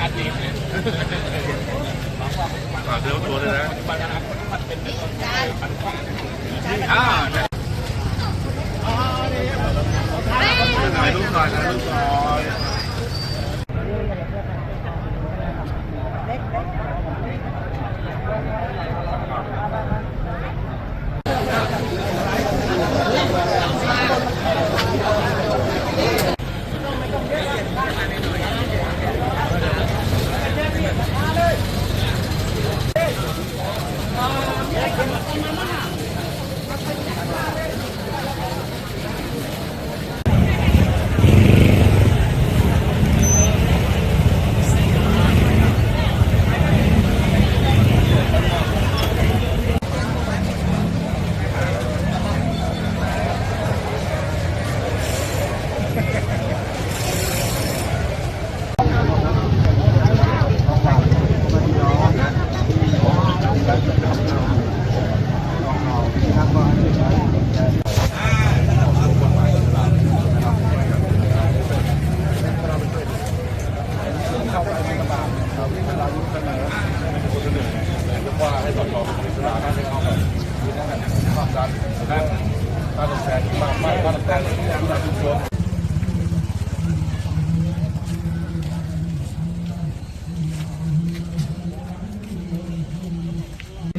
ฝากเนื้อตัวเลยนะถ่ายรูปหน่อยถ่ายรูปหน่อย นั้นนะคะ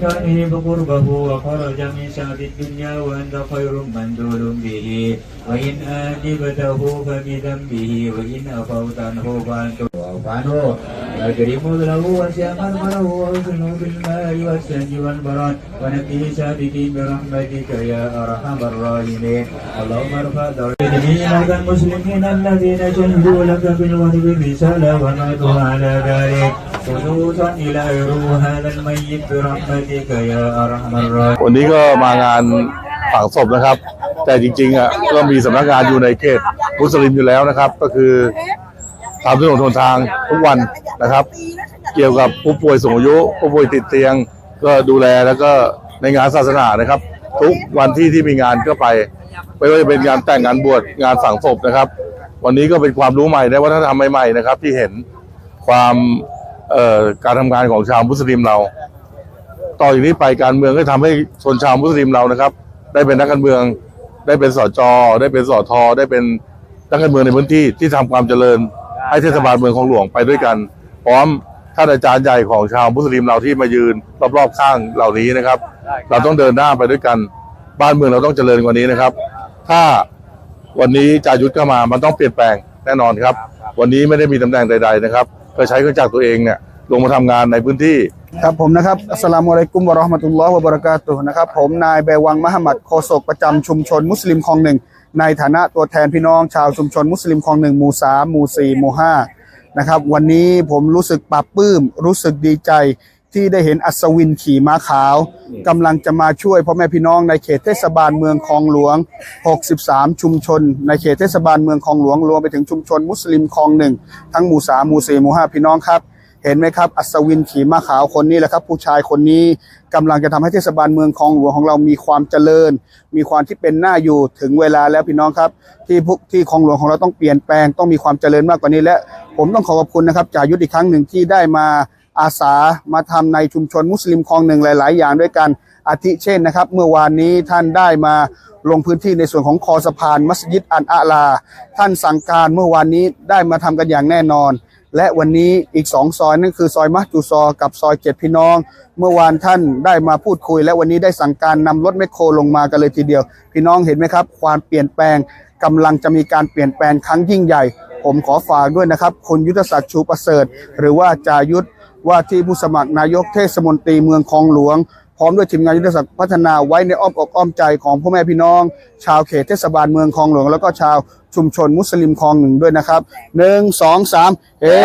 كائب قربه وخرج من سعد الدنيا وأنت خير مندول به وإن آجبته فبذنبه وإن أفوت عنه فأنت واعف عنه أكرم له وسع مرمره وأحسنه بالمال والسنج والبراد ونبيه سابقين برحمتك يا أرحم الراحمين اللهم ارفع درجات المسلمين الذين شهدوا لك بالوحي بالرسالة وماتوا على ذلك خصوصا إلى روح هذا الميت برحمتك يا أرحم الراحمين วันนี้ก็มางานฝังศพนะครับ แต่จริงๆอ่ะก็มีสำนักงานอยู่ในเขตมุสลิมอยู่แล้วนะครับ ก็คือ ทำถนนทนทางทุกวันนะครับ เกี่ยวกับผู้ป่วยสูงอายุผู้ป่วยติดเตียง ก็ดูแลแล้วก็ในงานศาสนานะครับ ทุกวันที่ที่มีงานก็ไปไม่ว่าจะเป็นงานแต่งงานบวชงานฝังศพนะครับ วันนี้ก็เป็นความรู้ใหม่ในวัฒนธรรมใหม่ๆนะครับ ที่เห็นความการทำงานของชาวมุสลิมเรา ต่อจากนี้ไปการเมืองก็ทำให้ชนชาวมุสลิมเรานะครับ ได้เป็นนักการเมือง ได้เป็นสจได้เป็นสทได้เป็นนักการเมืองในพื้นที่ที่ทำความเจริญ ให้เทศบาลเมืองของหลวงไปด้วยกัน พร้อมท่านอาจารย์ใหญ่ของชาวมุสลิมเราที่มายืนรอบๆข้างเหล่านี้นะครับ เราต้องเดินหน้าไปด้วยกัน บ้านเมืองเราต้องเจริญกว่านี้นะครับ ถ้าวันนี้จายุทธเข้ามามันต้องเปลี่ยนแปลงแน่นอนครับ วันนี้ไม่ได้มีตำแหน่งใด ๆนะครับก็ใช้เครื่องจักรตัวเองเนี่ยลงมาทำงานในพื้นที่ครับผมนะครับอัสลามุอะลัยกุมวะราะห์มะตุลลอฮ์วะบะเราะกาตุฮ์นะครับผมนายเบวังมหมัดโฆษกประจำชุมชนมุสลิมคลองหนึ่ง ในฐานะตัวแทนพี่น้องชาวชุมชนมุสลิมคลองหนึ่งหมู่สามหมู่สี่หมู่ห้านะครับ วันนี้ผมรู้สึกปลาบปลื้ม รู้สึกดีใจที่ได้เห็นอัศวินขี่ม้าขาวกำลังจะมาช่วยพ่อแม่พี่น้องในเขตเทศบาลเมืองคลองหลวง 63 ชุมชน ในเขตเทศบาลเมืองคลองหลวงรวมไปถึงชุมชนมุสลิมคลองหนึ่งทั้งหมู่สามหมู่สี่หมู่ห้าพี่น้องครับ เห็นไหมครับ อัศวินขี่ม้าขาวคนนี้แหละครับ ผู้ชายคนนี้กำลังจะทำให้เทศบาลเมืองคลองหลวงของเรามีความเจริญ มีความที่เป็นหน้าอยู่ถึงเวลาแล้วพี่น้องครับ ที่พวกที่คลองหลวงของเราต้องเปลี่ยนแปลงต้องมีความเจริญมากกว่านี้และ ผมต้องขอขอบคุณนะครับจ่ายุทธอีกครั้งหนึ่งที่ได้มาอาสามาทำในชุมชนมุสลิมคลองหนึ่งหลาย ๆ อย่างด้วยกันอาทิเช่นนะครับ เมื่อวานนี้ท่านได้มาลงพื้นที่ในส่วนของคอสะพานมัสยิดอันอาลา ท่านสั่งการเมื่อวานนี้ได้มาทำกันอย่างแน่นอน และวันนี้อีกสองซอยนั่นคือซอยมัสจูซอ กับซอยเจ็ดพี่น้อง เมื่อวานท่านได้มาพูดคุย และวันนี้ได้สั่งการนำรถแมคโครลงมากันเลยทีเดียว พี่น้องเห็นไหมครับ ความเปลี่ยนแปลงกำลังจะมีการเปลี่ยนแปลงครั้งยิ่งใหญ่ ผมขอฝากด้วยนะครับคุณยุทธศักดิ์ชูประเสริฐ หรือว่าจายุทธว่าที่ผู้สมัครนายกเทศมนตรีเมืองคลองหลวง ร้อมด้วยทีมงานยุทธศักดิ์พัฒนาไว้ในอ้อมอกอ้อมใจของพ่อแม่พี่น้อง ชาวเขตเทศบาลเมืองคลองหลวง แล้วก็ชาวชุมชนมุสลิมคลองหนึ่งด้วยนะครับหนึ่งสองสามเฮ้